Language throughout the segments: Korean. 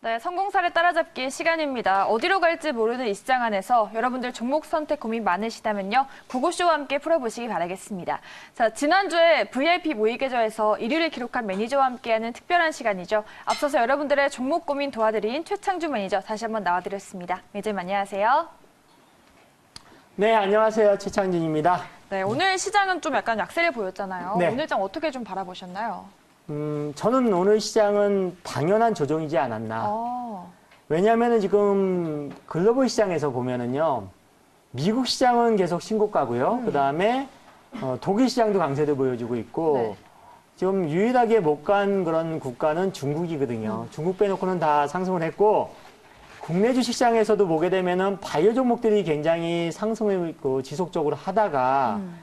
네, 성공사를 따라잡기 시간입니다. 어디로 갈지 모르는 이 시장 안에서 여러분들 종목 선택 고민 많으시다면요. 구고쇼와 함께 풀어보시기 바라겠습니다. 자, 지난주에 VIP 모의 계좌에서 1위를 기록한 매니저와 함께하는 특별한 시간이죠. 앞서서 여러분들의 종목 고민 도와드린 최창주 매니저 다시 한번 나와드렸습니다. 매니저님 안녕하세요. 네, 안녕하세요. 최창진입니다. 네, 오늘 시장은 좀 약간 약세를 보였잖아요. 네. 오늘 장 어떻게 좀 바라보셨나요? 음, 저는 오늘 시장은 당연한 조정이지 않았나. 어, 왜냐하면 지금 글로벌 시장에서 보면은요, 미국 시장은 계속 신고가고요. 그 다음에 어, 독일 시장도 강세를 보여주고 있고, 네. 지금 유일하게 못 간 그런 국가는 중국이거든요. 중국 빼놓고는 다 상승을 했고, 국내 주식시장에서도 보게 되면은 바이오 종목들이 굉장히 상승을 그 지속적으로 하다가 음.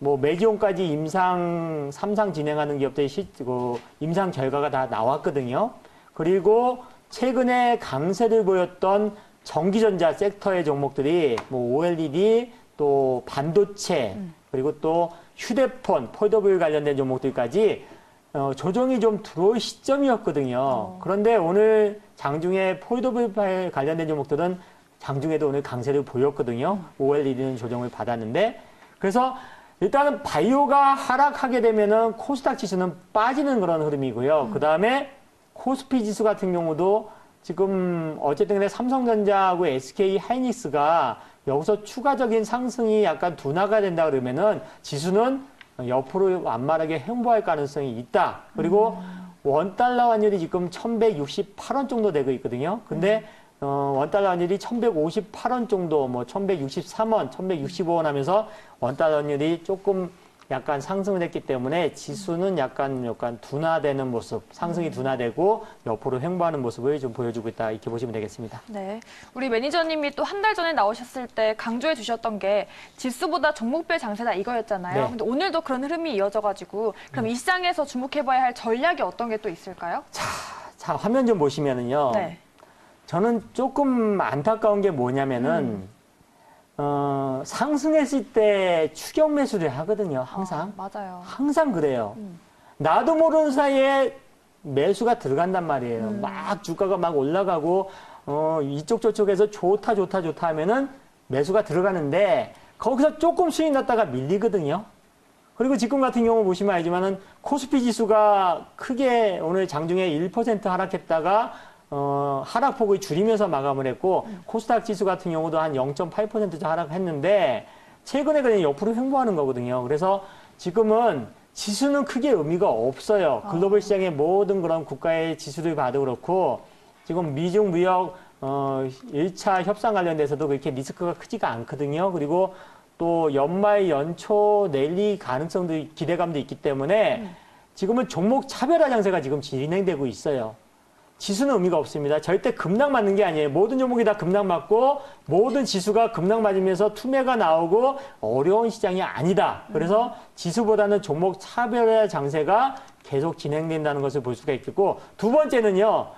뭐 매기온까지 임상 삼상 진행하는 기업들이 시, 그 임상 결과가 다 나왔거든요. 그리고 최근에 강세를 보였던 전기전자 섹터의 종목들이 뭐 OLED 또 반도체 그리고 또 휴대폰 폴더블 관련된 종목들까지 어, 조정이 좀 들어올 시점이었거든요. 그런데 오늘 장중에 폴더블 관련된 종목들은 장중에도 오늘 강세를 보였거든요. OLED는 조정을 받았는데 그래서 일단은 바이오가 하락하게 되면은 코스닥 지수는 빠지는 그런 흐름이고요. 그 다음에 코스피 지수 같은 경우도 지금 어쨌든 간에 삼성전자하고 SK 하이닉스가 여기서 추가적인 상승이 약간 둔화가 된다 그러면은 지수는 옆으로 완만하게 횡보할 가능성이 있다. 그리고 원 달러 환율이 지금 1168원 정도 되고 있거든요. 근데 어, 원 달러 환율이 1158원 정도, 뭐 1163원, 1165원 하면서 원 달러 환율이 조금 약간 상승을 했기 때문에 지수는 약간 약간 둔화되는 모습, 상승이 둔화되고 옆으로 횡보하는 모습을 좀 보여주고 있다 이렇게 보시면 되겠습니다. 네. 우리 매니저님이 또 한 달 전에 나오셨을 때 강조해 주셨던 게 지수보다 종목별 장세다 이거였잖아요. 네. 근데 오늘도 그런 흐름이 이어져가지고 그럼 이 시장에서 주목해봐야 할 전략이 어떤 게 또 있을까요? 자 화면 좀 보시면은요. 네. 저는 조금 안타까운 게 뭐냐면은 어, 상승했을 때 추격 매수를 하거든요. 항상. 아, 맞아요. 항상 그래요. 음. 나도 모르는 사이에 매수가 들어간단 말이에요. 음. 막 주가가 막 올라가고 어, 이쪽 저쪽에서 좋다 좋다 좋다 하면은 매수가 들어가는데 거기서 조금 수익 났다가 밀리거든요. 그리고 지금 같은 경우 보시면 알지만은 코스피 지수가 크게 오늘 장중에 1% 하락했다가 어, 하락폭을 줄이면서 마감을 했고 코스닥 지수 같은 경우도 한 0.8% 하락했는데 최근에 그냥 옆으로 횡보하는 거거든요. 그래서 지금은 지수는 크게 의미가 없어요. 글로벌 시장의 모든 그런 국가의 지수를 봐도 그렇고 지금 미중 무역 어 1차 협상 관련돼서도 그렇게 리스크가 크지가 않거든요. 그리고 또 연말 연초 랠리 가능성도 기대감도 있기 때문에 지금은 종목 차별화 장세가 지금 진행되고 있어요. 지수는 의미가 없습니다. 절대 급락 맞는 게 아니에요. 모든 종목이 다 급락 맞고 모든 지수가 급락 맞으면서 투매가 나오고 어려운 시장이 아니다. 그래서 지수보다는 종목 차별화 장세가 계속 진행된다는 것을 볼 수가 있겠고 두 번째는요.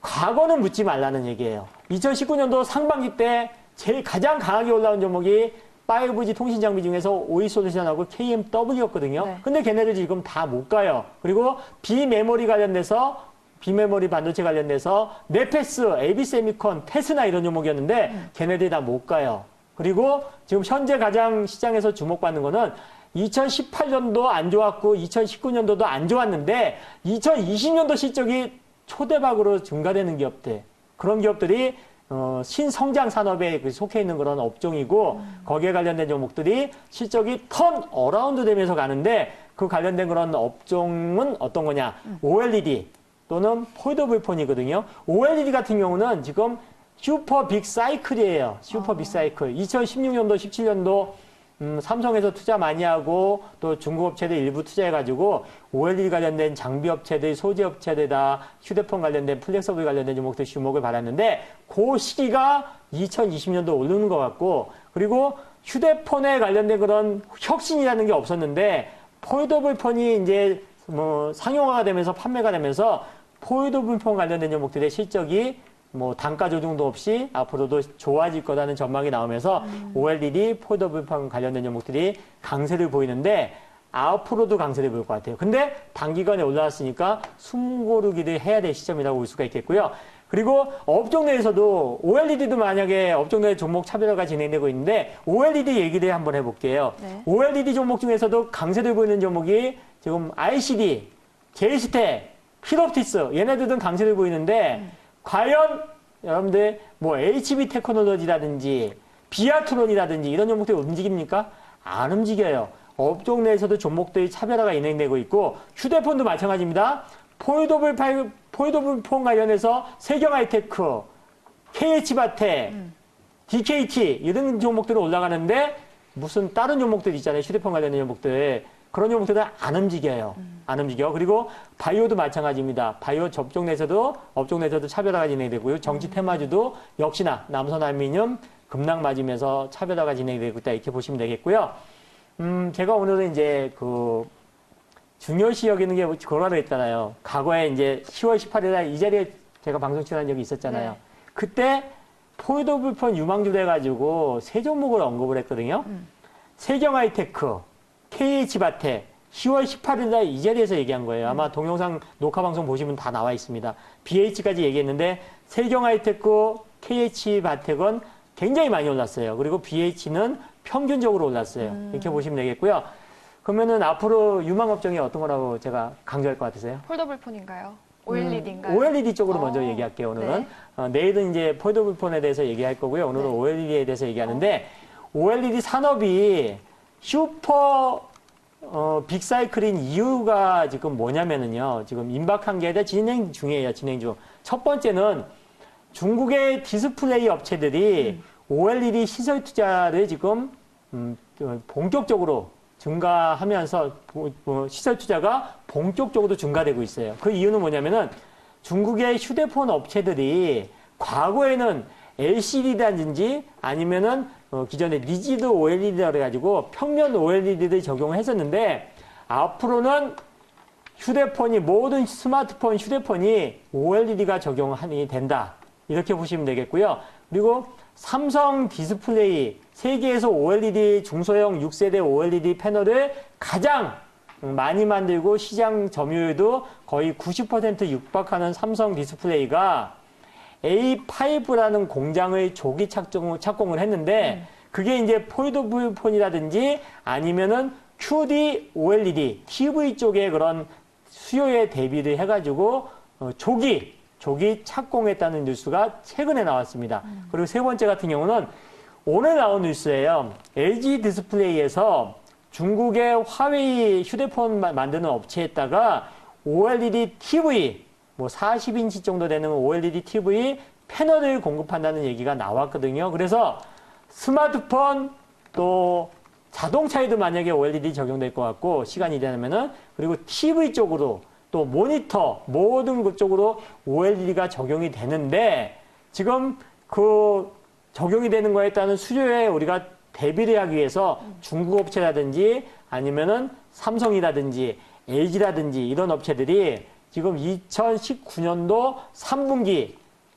과거는 묻지 말라는 얘기예요. 2019년도 상반기 때 제일 가장 강하게 올라온 종목이 5G 통신 장비 중에서 오이솔루션하고 KMW였거든요. 네. 근데 걔네들 지금 다 못 가요. 그리고 비메모리 관련돼서 비메모리 반도체 관련돼서 네페스, 에비세미콘, 테스나 이런 종목이었는데 걔네들이 다 못 가요. 그리고 지금 현재 가장 시장에서 주목받는 거는 2018년도 안 좋았고 2019년도도 안 좋았는데 2020년도 실적이 초대박으로 증가되는 기업들. 그런 기업들이 어, 신성장 산업에 그 속해 있는 그런 업종이고 거기에 관련된 종목들이 실적이 턴 어라운드 되면서 가는데 그 관련된 그런 업종은 어떤 거냐? OLED 또는 폴더블 폰이거든요. OLED 같은 경우는 지금 슈퍼 빅 사이클이에요. 슈퍼 빅 사이클. 2016년도, 17년도 음, 삼성에서 투자 많이 하고 또 중국 업체들 일부 투자해가지고 OLED 관련된 장비 업체들, 소재 업체들 다 휴대폰 관련된 플렉서블 관련된 종목들 주목을 받았는데 그 시기가 2020년도 오르는 것 같고 그리고 휴대폰에 관련된 그런 혁신이라는 게 없었는데 폴더블 폰이 이제 뭐 상용화가 되면서 판매가 되면서 폴더블 폰 관련된 종목들의 실적이 뭐 단가 조정도 없이 앞으로도 좋아질 거라는 전망이 나오면서 OLED, 폴더블 폰 관련된 종목들이 강세를 보이는데 앞으로도 강세를 보일 것 같아요. 근데 단기간에 올라왔으니까 숨 고르기를 해야 될 시점이라고 볼 수가 있겠고요. 그리고 업종 내에서도 OLED도 만약에 업종 내 종목 차별화가 진행되고 있는데 OLED 얘기를 한번 해볼게요. 네. OLED 종목 중에서도 강세를 보이는 종목이 지금 ICD, 제이스텍, 필옵티스 얘네들은 강세를 보이는데 과연 여러분들 뭐 HB 테크놀로지라든지 비아트론이라든지 이런 종목들이 움직입니까? 안 움직여요. 업종 내에서도 종목들이 차별화가 진행되고 있고 휴대폰도 마찬가지입니다. 폴더블 파이, 폴더블 폰 관련해서 세경 하이테크, KH바텍, DKT 이런 종목들은 올라가는데 무슨 다른 종목들 있잖아요. 휴대폰 관련된 종목들. 그런 종목들은 안 움직여요. 안 움직여. 그리고 바이오도 마찬가지입니다. 바이오 접종 내에서도 업종 내에서도 차별화가 진행되고요. 정치 테마주도 역시나 남선 알미늄 급락 맞으면서 차별화가 진행되고 있다. 이렇게 보시면 되겠고요. 음, 제가 오늘은 이제 그 중요시 여기는 게 그거로 했잖아요. 과거에 이제 10월 18일에 이 자리에 제가 방송 출연한 적이 있었잖아요. 네. 그때 폴더블폰 유망주를 해가지고 세 종목을 언급을 했거든요. 세경 하이테크, KH바텍, 10월 18일 날 이 자리에서 얘기한 거예요. 아마 동영상 녹화 방송 보시면 다 나와 있습니다. BH까지 얘기했는데 세경 하이테크, KH바텍은 굉장히 많이 올랐어요. 그리고 BH는 평균적으로 올랐어요. 이렇게 보시면 되겠고요. 그러면은 앞으로 유망 업종이 어떤 거라고 제가 강조할 것 같으세요? 폴더블 폰인가요? OLED인가요? OLED 쪽으로 어, 먼저 얘기할게요, 오늘은. 네. 어, 내일은 이제 폴더블 폰에 대해서 얘기할 거고요. 오늘은 네. OLED에 대해서 얘기하는데, OLED 산업이 슈퍼, 어, 빅사이클인 이유가 지금 뭐냐면은요, 지금 임박한 게 진행 중이에요, 진행 중. 첫 번째는 중국의 디스플레이 업체들이 OLED 시설 투자를 지금, 음, 어, 본격적으로 증가하면서 보- 어, 시설 투자가 본격적으로 증가되고 있어요. 그 이유는 뭐냐면은 중국의 휴대폰 업체들이 과거에는 LCD라든지 아니면은 어, 기존에 리지드 OLED라 그래가지고 평면 OLED를 적용을 했었는데 앞으로는 휴대폰이 모든 스마트폰 휴대폰이 OLED가 적용이 된다. 이렇게 보시면 되겠고요. 그리고 삼성 디스플레이 세계에서 OLED 중소형 6세대 OLED 패널을 가장 많이 만들고 시장 점유율도 거의 90% 육박하는 삼성 디스플레이가 A5라는 공장의 조기 착공, 착공을 했는데 그게 이제 폴더블 폰이라든지 아니면은 QD OLED TV 쪽에 그런 수요에 대비를 해가지고 어, 조기 조기 착공했다는 뉴스가 최근에 나왔습니다. 그리고 세 번째 같은 경우는 오늘 나온 뉴스예요. LG 디스플레이에서 중국의 화웨이 휴대폰 마- 만드는 업체에다가 OLED TV 뭐 40인치 정도 되는 OLED TV 패널을 공급한다는 얘기가 나왔거든요. 그래서 스마트폰 또 자동차에도 만약에 OLED 적용될 것 같고 시간이 되면은 그리고 TV 쪽으로 또 모니터 모든 것 쪽으로 OLED가 적용이 되는데 지금 그 적용이 되는 거에 따른 수요에 우리가 대비를 하기 위해서 중국 업체라든지 아니면은 삼성이라든지 LG라든지 이런 업체들이 지금 2019년도 3분기,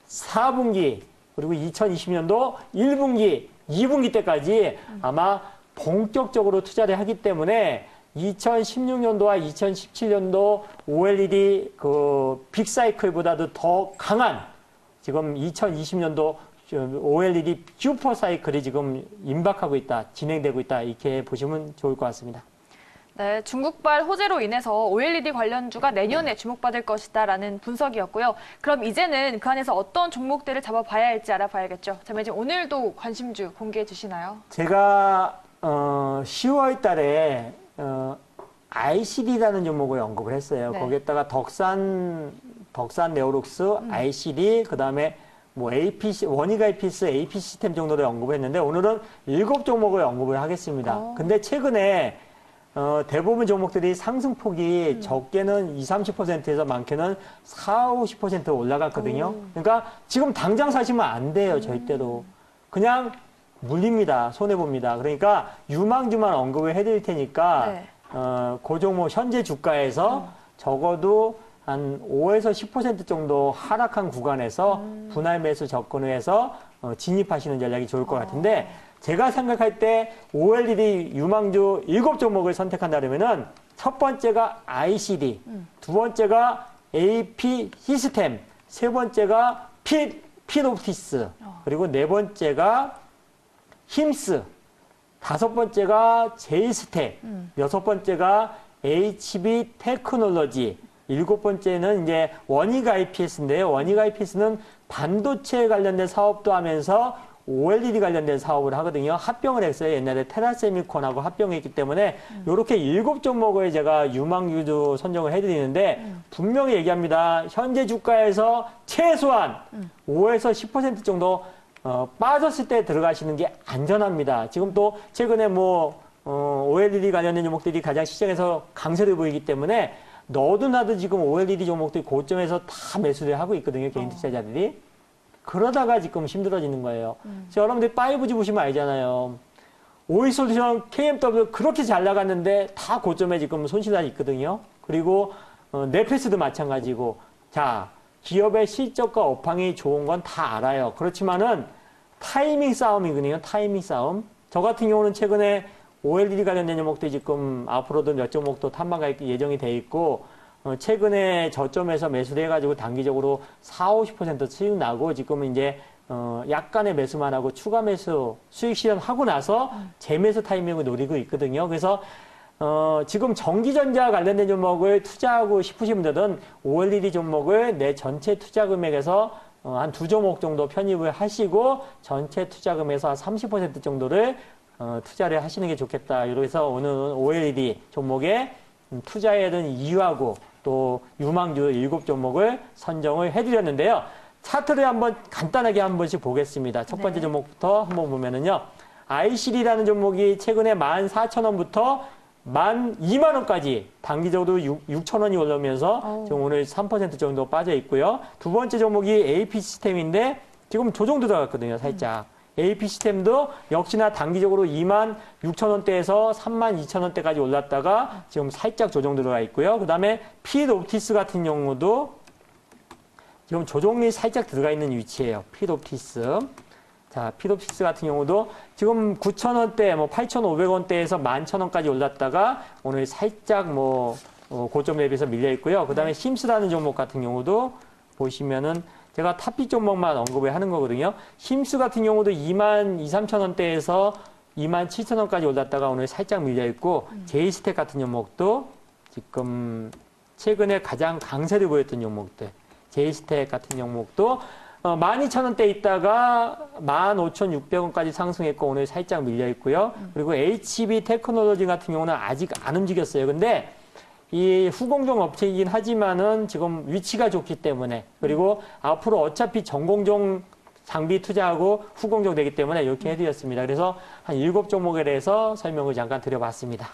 4분기 그리고 2020년도 1분기, 2분기 때까지 아마 본격적으로 투자를 하기 때문에 2016년도와 2017년도 OLED 그 빅사이클보다도 더 강한 지금 2020년도 OLED 슈퍼 사이클이 지금 임박하고 있다, 진행되고 있다 이렇게 보시면 좋을 것 같습니다. 네, 중국발 호재로 인해서 OLED 관련주가 내년에 주목받을 것이다라는 분석이었고요. 그럼 이제는 그 안에서 어떤 종목들을 잡아봐야 할지 알아봐야겠죠. 자, 매진 오늘도 관심주 공개해 주시나요? 제가 어, 10월 달에 어, ICD라는 종목을 언급을 했어요. 네. 거기에다가 덕산 덕산 네오룩스, ICD 그 다음에 뭐 APC 원익 IPS, AP 시스템 정도를 언급을 했는데 오늘은 일곱 종목을 언급을 하겠습니다. 어. 근데 최근에 어, 대부분 종목들이 상승폭이 적게는 20, 30%에서 많게는 4, 50% 올라갔거든요. 그러니까 지금 당장 사시면 안 돼요, 절대로. 그냥 물립니다. 손해봅니다. 그러니까 유망주만 언급을 해드릴 테니까, 네. 어, 그 종목 현재 주가에서 적어도 한 5에서 10% 정도 하락한 구간에서 분할 매수 접근을 해서 어, 진입하시는 전략이 좋을 것 같은데, 제가 생각할 때 OLED 유망주 일곱 종목을 선택한다면은 첫 번째가 ICD, 두 번째가 AP 시스템, 세 번째가 피, 피노티스, 그리고 네 번째가 힘스, 다섯 번째가 제이스텍, 여섯 번째가 HB 테크놀로지, 일곱 번째는 이제 원익 IPS인데요. 원익 IPS는 반도체 관련된 사업도 하면서 OLED 관련된 사업을 하거든요. 합병을 했어요. 옛날에 테라세미콘하고 합병했기 때문에 이렇게 일곱 종목을 제가 유망주도 선정을 해드리는데 분명히 얘기합니다. 현재 주가에서 최소한 5에서 10% 정도 어, 빠졌을 때 들어가시는 게 안전합니다. 지금 또 최근에 뭐 어, OLED 관련된 종목들이 가장 시장에서 강세를 보이기 때문에 너도 나도 지금 OLED 종목들이 고점에서 다 매수를 하고 있거든요. 개인 투자자들이. 그러다가 지금 힘들어지는 거예요. 자, 여러분들 5G 보시면 알잖아요. 오이 솔루션 KMW 그렇게 잘 나갔는데 다 고점에 지금 손실이 있거든요. 그리고 어, 네페스도 마찬가지고 자 기업의 실적과 업황이 좋은 건 다 알아요. 그렇지만은 타이밍 싸움이거든요. 타이밍 싸움. 저 같은 경우는 최근에 OLED 관련된 종목도 지금 앞으로도 몇 종목도 탐방갈 예정이 돼 있고 어, 최근에 저점에서 매수를 해가지고 단기적으로 4, 50% 수익 나고 지금 이제 어, 약간의 매수만 하고 추가 매수 수익 실현하고 나서 재매수 타이밍을 노리고 있거든요. 그래서 어, 지금 전기전자 관련된 종목을 투자하고 싶으신 분들은 OLED 종목을 내 전체 투자 금액에서 어, 한 두 종목 정도 편입을 하시고 전체 투자 금액에서 한 30% 정도를 어, 투자를 하시는 게 좋겠다. 이래서 오늘은 OLED 종목에 음, 투자해야 되는 이유하고 또 유망주 일곱 종목을 선정을 해드렸는데요. 차트를 한번 간단하게 한 번씩 보겠습니다. 첫 번째 네. 종목부터 한번 보면은요. ICD라는 종목이 최근에 14,000원부터 12만원까지 단기적으로 6,000원이 올라오면서 어우. 지금 오늘 3% 정도 빠져 있고요. 두 번째 종목이 AP 시스템인데 지금 조정 들어갔거든요, 살짝. AP 시스템도 역시나 단기적으로 2만 6천 원대에서 3만 2천 원대까지 올랐다가 지금 살짝 조정 들어가 있고요. 그 다음에 필옵티스 같은 경우도 지금 조정이 살짝 들어가 있는 위치예요. 필옵티스. 자, 필옵티스 같은 경우도 지금 9천 원대, 뭐 8,500원대에서 11,000원까지 올랐다가 오늘 살짝 뭐 어, 고점 대비해서 밀려 있고요. 그 다음에 힘스라는 종목 같은 경우도 보시면은 제가 탑픽 종목만 언급을 하는 거거든요. 힘스 같은 경우도 2만 2, 3천 원대에서 2만 7천 원까지 올랐다가 오늘 살짝 밀려 있고 제이스텍 같은 종목도 지금 최근에 가장 강세를 보였던 종목들 제이스텍 같은 종목도 어, 12,000원대 있다가 15,600원까지 상승했고 오늘 살짝 밀려 있고요. 그리고 HB 테크놀로지 같은 경우는 아직 안 움직였어요. 근데 이 후공정 업체이긴 하지만은 지금 위치가 좋기 때문에 그리고 앞으로 어차피 전공정 장비 투자하고 후공정 되기 때문에 이렇게 해드렸습니다. 그래서 한 일곱 종목에 대해서 설명을 잠깐 드려봤습니다.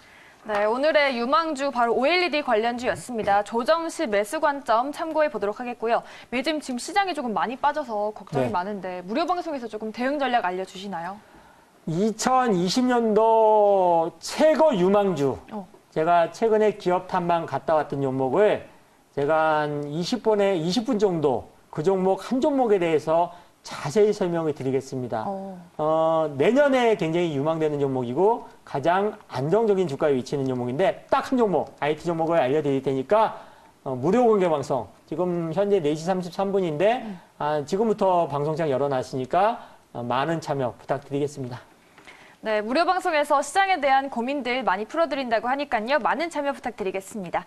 네, 오늘의 유망주 바로 OLED 관련주였습니다. 조정 시 매수 관점 참고해 보도록 하겠고요. 요즘 지금 시장이 조금 많이 빠져서 걱정이 네. 많은데 무료 방송에서 조금 대응 전략 알려주시나요? 2020년도 최고 유망주. 어. 제가 최근에 기업 탐방 갔다 왔던 종목을 제가 한 20분에 20분 정도 그 종목 한 종목에 대해서 자세히 설명을 드리겠습니다. 어. 어, 내년에 굉장히 유망되는 종목이고 가장 안정적인 주가에 위치하는 종목인데 딱 한 종목, IT 종목을 알려드릴 테니까 어, 무료 공개 방송 지금 현재 4시 33분인데 아, 지금부터 방송장 열어놨으니까 어, 많은 참여 부탁드리겠습니다. 네, 무료 방송에서 시장에 대한 고민들 많이 풀어드린다고 하니까요. 많은 참여 부탁드리겠습니다.